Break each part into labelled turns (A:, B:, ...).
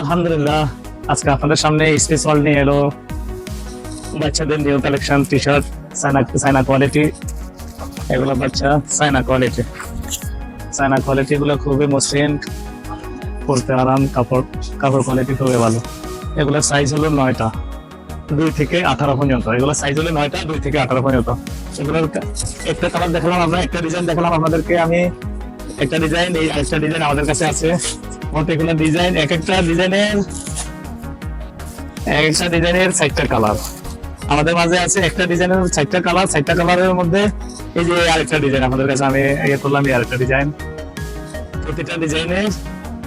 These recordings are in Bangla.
A: আলহামদুলিল্লাহ, আজকে আপনাদের সামনে স্পেশাল নিয়ে এলো। বাচ্চাদের new collection T shirt China China quality এগুলো বাচ্চা সাইনা কোয়ালিটি সাইনা কোয়ালিটি গুলো খুবই মসৃণ, পরতে আরাম, কাপড় কাপড় কোয়ালিটি খুবই ভালো। এগুলোর সাইজ হলো নয়টা, দুই থেকে আঠারো পর্যন্ত। এগুলো সাইজ হলো নয়টা, দুই থেকে আঠারো পর্যন্ত। এগুলোর একটা কালার দেখলাম আমরা, একটা ডিজাইন দেখলাম আপনাদেরকে। আমি একটা ডিজাইন এই একটা ডিজাইন আমাদের কাছে আছে। এগুলো ডিজাইন এক একটা ডিজাইনের এক একটা ডিজাইনের চারটা কালার আমাদের মাঝে আছে একটা ডিজাইনের চারটা কালার চারটা কালারের মধ্যে এই যে আরেকটা ডিজাইন আমাদের কাছে, আমি ইয়ে করলাম আরেকটা ডিজাইন প্রতিটা ডিজাইনের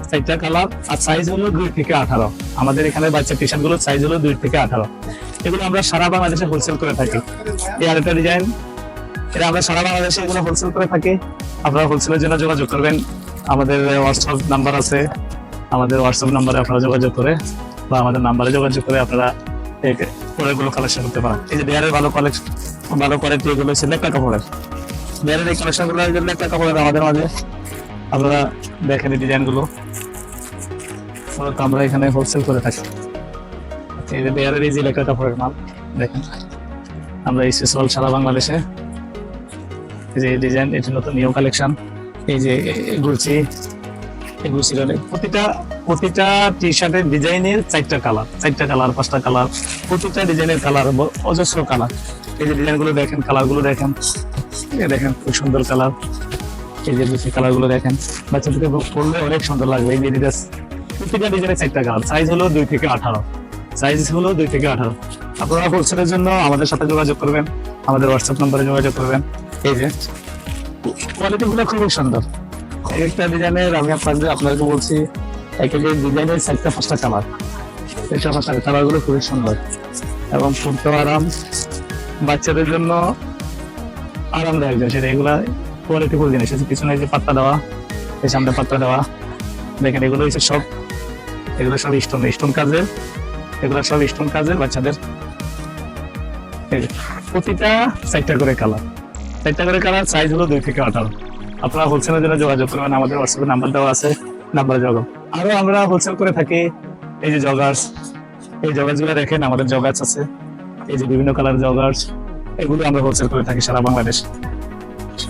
A: চারটা কালার আর সাইজ হলো দুই থেকে আঠারো। আমাদের এখানে বাচ্চা টি শার্টগুলোর সাইজ হলো দুই থেকে আঠারো। এগুলো আমরা সারা বাংলাদেশে হোলসেল করে থাকি। এই আরেকটা ডিজাইন এটা আমরা সারা বাংলাদেশে এগুলো হোলসেল করে থাকি। আপনারা হোলসেলের জন্য যোগাযোগ করবেন। আমাদের হোয়াটসঅ্যাপ নাম্বার আছে। আমাদের হোয়াটসঅ্যাপ নাম্বারে আপনারা যোগাযোগ করে বা আমাদের নাম্বারে যোগাযোগ করে আপনারা প্রোডাক্টগুলো কালেকশন করতে পারেন। এই যে বিহারের ভালো কালেকশন ভালো কোয়ালিটি এগুলো হচ্ছে লেখা কাপড়ের। বিহারের এই কালেকশনগুলো লেখা কাপড়ের আমাদের মাঝে, আপনারা দেখেন এই ডিজাইনগুলো। আমরা এখানে হোলসেল করে থাকি। এই যে বিহারের এই যে লেখা কাপড়ের মাল, দেখেন। আমরা এই স্পেশাল সারা বাংলাদেশে এই যে ডিজাইন এটি নতুন নিউ কালেকশন এই যে গুলছি এই গুলছি প্রতিটা প্রতিটা টি শার্টের ডিজাইনের চারটা কালার চারটা কালার পাঁচটা কালার প্রতিটা ডিজাইনের কালার অজস্র কালার এই যে ডিজাইনগুলো দেখেন কালারগুলো দেখেন। দেখেন খুব সুন্দর কালার এই যে গুলছি কালারগুলো দেখেন। বাচ্চাদেরকে পড়লে অনেক সুন্দর লাগবে। এই যে ডিজাইন প্রতিটা ডিজাইনের চারটা কালার সাইজ হলো দুই থেকে আঠারো। সাইজ হলো দুই থেকে আঠারো। আপনারা হোলসেলের জন্য আমাদের সাথে যোগাযোগ করবেন। আমাদের হোয়াটসঅ্যাপ নম্বরে যোগাযোগ করবেন। এই যে কোয়ালিটি গুলো খুবই সুন্দর। একটা ডিজাইনের আমি আপনাদের, আপনাদেরকে বলছি, এক এক ডিজাইনের চারটা পাঁচটা কালার চারটা পাঁচটা কালারগুলো খুবই সুন্দর। এবং পড়তেও আরাম। বাচ্চাদের জন্য আরামদায়ক জিনিস এগুলা কোয়ালিটি ফুল জিনিস। পিছনে যে পাত্তা দেওয়া, এই সামনে পাত্তা দেওয়া, দেখেন, এগুলো হচ্ছে সব, এগুলো সব স্টোন স্টোন কাজের, এগুলো সব স্টোন কাজের বাচ্চাদের। প্রতিটা চারটা করে কালার চারটা করে কালার সাইজ হলো দুই থেকে আঠারো। আপনারা হোলসেলের জন্য যোগাযোগ করবেন, আমাদের হোয়াটসঅ্যাপে নাম্বার দেওয়া আছে নাম্বারে যোগাযোগ। আরও আমরা হোলসেল করে থাকি, এই যে জগার্স এই জগার্সগুলো দেখেন, আমাদের জগার্স আছে, এই যে বিভিন্ন কালার জগার্স এগুলো আমরা হোলসেল করে থাকি সারা বাংলাদেশ।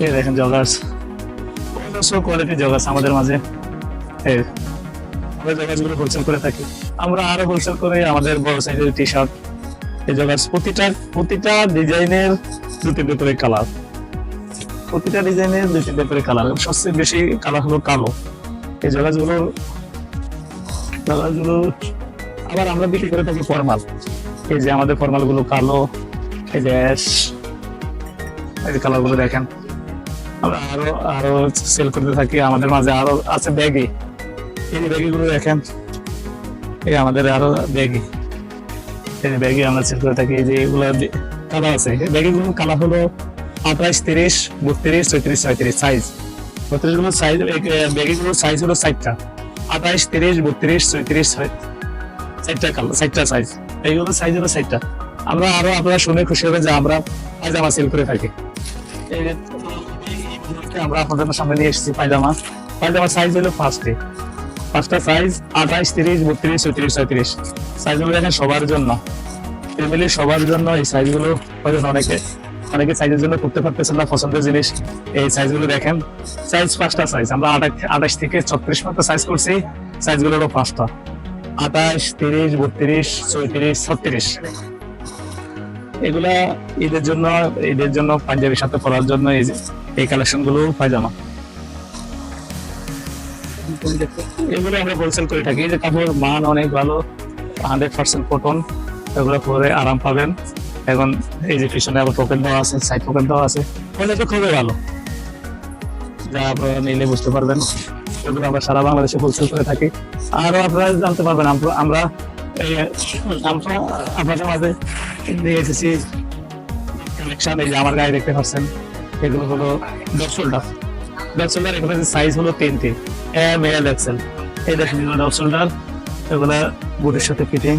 A: এই দেখেন জগার্স কোয়ালিটি জগার্স আমাদের মাঝে। এই, আমরা জগার্সগুলো হোলসেল করে থাকি। আমরা আরও হোলসেল করে আমাদের বড় সাইজের টি শার্ট এই জগার্স প্রতিটা প্রতিটা ডিজাইনের দু তিনটে করে কালার প্রতিটা ডিজাইনের তিনটে করে কালার সবচেয়ে বেশি কালার হলো কালো। এই জায়গাগুলো জায়গাগুলো আবার আমরা বিক্রি করে থাকি ফরমাল এই যে আমাদের ফরমালগুলো কালো, এই যে এই যে কালারগুলো দেখেন। আমরা আরও আরও সেল করতে থাকি। আমাদের মাঝে আরও আছে ব্যাগি এই যে ব্যাগি গুলো দেখেন। এই আমাদের আরও ব্যাগি এই ব্যাগি আমরা সেল করে থাকি। এই যে এগুলো কালার আছে ব্যাগি গুলো কালার হলো আঠাশ, তিরিশ, বত্রিশ চৌত্রিশ ছয়ত্রিশ সাইজ। বত্রিশগুলো সাইজ ব্যাগি গুলোর সাইজ হলো ষাটটা। আঠাশ, তিরিশ, বত্রিশ চৌত্রিশ চারটা কালার চারটা সাইজ। এইগুলো সাইজ হলো ষাটটা। আমরা আরও আপনারা শুনে খুশি হবেন যে আমরা পায়জামা সেল করে থাকি। আমরা আপনাদের সামনে নিয়ে এসেছি পায়জামা। পায়জামা সাইজ হলো পাঁচটি। পাঁচটা সাইজ আঠাশ, তিরিশ, বত্রিশ চৌত্রিশ ছয়ত্রিশ সাইজগুলো দেখেন সবার জন্য। ফ্যামিলি সবার জন্য এই সাইজগুলো হয়তো অনেকে। অনেকে সাইজের জন্য করতে পারতেছেন না, পছন্দের জিনিস। এই সাইজগুলো দেখেন সাইজ পাঁচটা সাইজ আমরা আঠাশ থেকে ছত্রিশ পর্যন্ত সাইজ করছি সাইজগুলো হলো পাঁচটা। আঠাশ তিরিশ, বত্রিশ, চৌত্রিশ, ছত্রিশ। এগুলা ঈদের জন্য ঈদের জন্য, পাঞ্জাবির সাথে পরার জন্য এই কালেকশনগুলো পায়জামা। এগুলো আমরা হোলসেল করে থাকি। যে কাপড় মান অনেক ভালো হান্ড্রেড পার্সেন্ট কটন এগুলো পরে আরাম পাবেন। এখন এই যে পিছনে আবার পকেট দেওয়া আছে সাইড পকেট দেওয়া আছে। কোয়ালিটি খুবই ভালো। যা আপনারা নিলে বুঝতে পারবেন। এগুলো আমরা সারা বাংলাদেশে হোলসেল করে থাকি। আরও আপনারা জানতে পারবেন, আমরা আমরা আপনাদের মাঝে নিয়ে এসেছি কালেকশন এই যে আমার গায়ে দেখতে পাচ্ছেন, এগুলো হলো ডট শোল্ডার ডট শোল্ডার এগুলো সাইজ হলো তিন তিন এম এল এক্সেল এই দেখেন ডট শোল্ডার এগুলো বুটের সাথে ফিটিং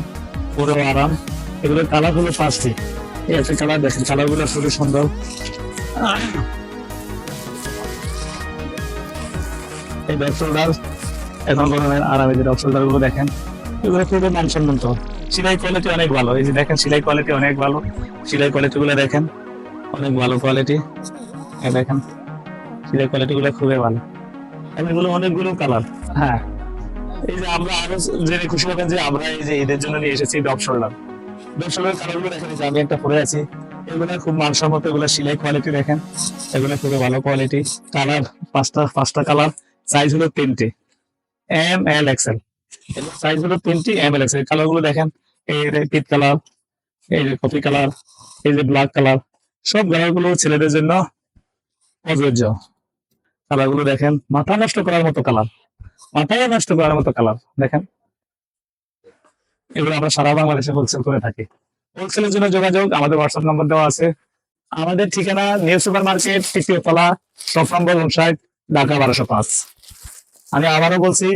A: পুরো আরাম। এগুলোর কালার হলো পাঁচটি এই একটা কালার দেখেন কালারগুলো খুবই সুন্দর। এই ব্যাক শোল্ডার এখন বলেন আরামে যে শোল্ডারগুলো দেখেন, এগুলো খুবই মানসম্মত। সেলাই কোয়ালিটি অনেক ভালো। এই যে দেখেন, সেলাই কোয়ালিটি অনেক ভালো। সেলাই কোয়ালিটি গুলো দেখেন, অনেক ভালো কোয়ালিটি দেখেন, সেলাই কোয়ালিটি গুলো খুবই ভালো। এগুলো অনেকগুলো কালার হ্যাঁ। এই যে আমরা আরও জেনে খুশি হবেন যে আমরা এই যে ঈদের জন্য নিয়ে এসেছি ডব শোল্ডার পাঁচটা কালার। এম এল তিনটি। এম এল কালারগুলো দেখেন। এই পিট কালার এই যে কালার এই যে ব্ল্যাক কালার সব কালারগুলো ছেলেদের জন্য প্রযোজ্য কালারগুলো দেখেন, মাথা নষ্ট করার মতো কালার মাথায় নষ্ট করার মতো কালার দেখেন। এগুলো আমরা সারা বাংলাদেশে হোলসেল করে থাকি। হোলসেলের জন্য যোগাযোগ, আমাদের হোয়াটসঅ্যাপ নম্বর দেওয়া আছে। আমাদের ঠিকানা নিউ সুপার মার্কেট তৃতীয় তলা শপ নম্বর ঢাকা বারোশো পাঁচ। আমি আবারও বলছি,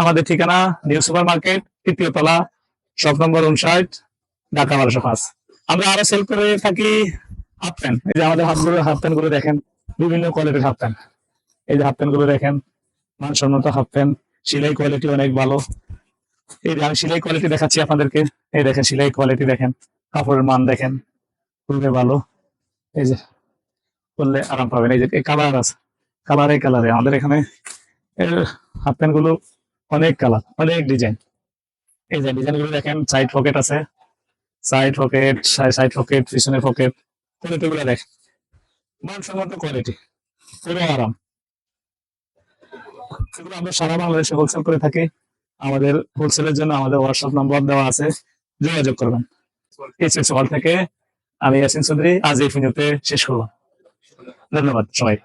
A: আমাদের ঠিকানা নিউ সুপার মার্কেট তৃতীয় তলা শপ নম্বর উনষাট, ঢাকা বারোশো পাঁচ। আমরা আরও সেল করে থাকি হাফ প্যান্ট এই যে আমাদের হাফগুলো হাফ প্যান্টগুলো দেখেন, বিভিন্ন কোয়ালিটির হাফ প্যান্ট এই যে হাফ প্যান্টগুলো দেখেন, মানসম্মত হাফ প্যান্ট সেলাই কোয়ালিটি অনেক ভালো। এই যে আমি সেলাই কোয়ালিটি দেখাচ্ছি আপনাদেরকে। এই দেখেন, সেলাই কোয়ালিটি দেখেন, কাপড়ের মান দেখেন, খুবই ভালো। এই যে করলে আরাম পাবেন। এই যে কালার আছে কালারে কালারে আমাদের এখানে এর হাফ প্যান্টগুলো অনেক কালার অনেক ডিজাইন এই যে ডিজাইনগুলো দেখেন সাইড পকেট আছে। সাইড পকেট সাইড পকেট পিছনের পকেট কোয়ালিটি গুলো দেখেন। মানসম্মত কোয়ালিটি খুবই আরাম। সেগুলো আমরা সারা বাংলাদেশে হোলসেল করে থাকি। আমাদের হোলসেলের জন্য আমাদের হোয়াটসঅ্যাপ নম্বর দেওয়া আছে। যোগাযোগ করবেন। এইচএস হল থেকে আমি ইয়াসিন চৌধুরী, আজ এই ভিডিওতে শেষ করলাম। ধন্যবাদ সবাই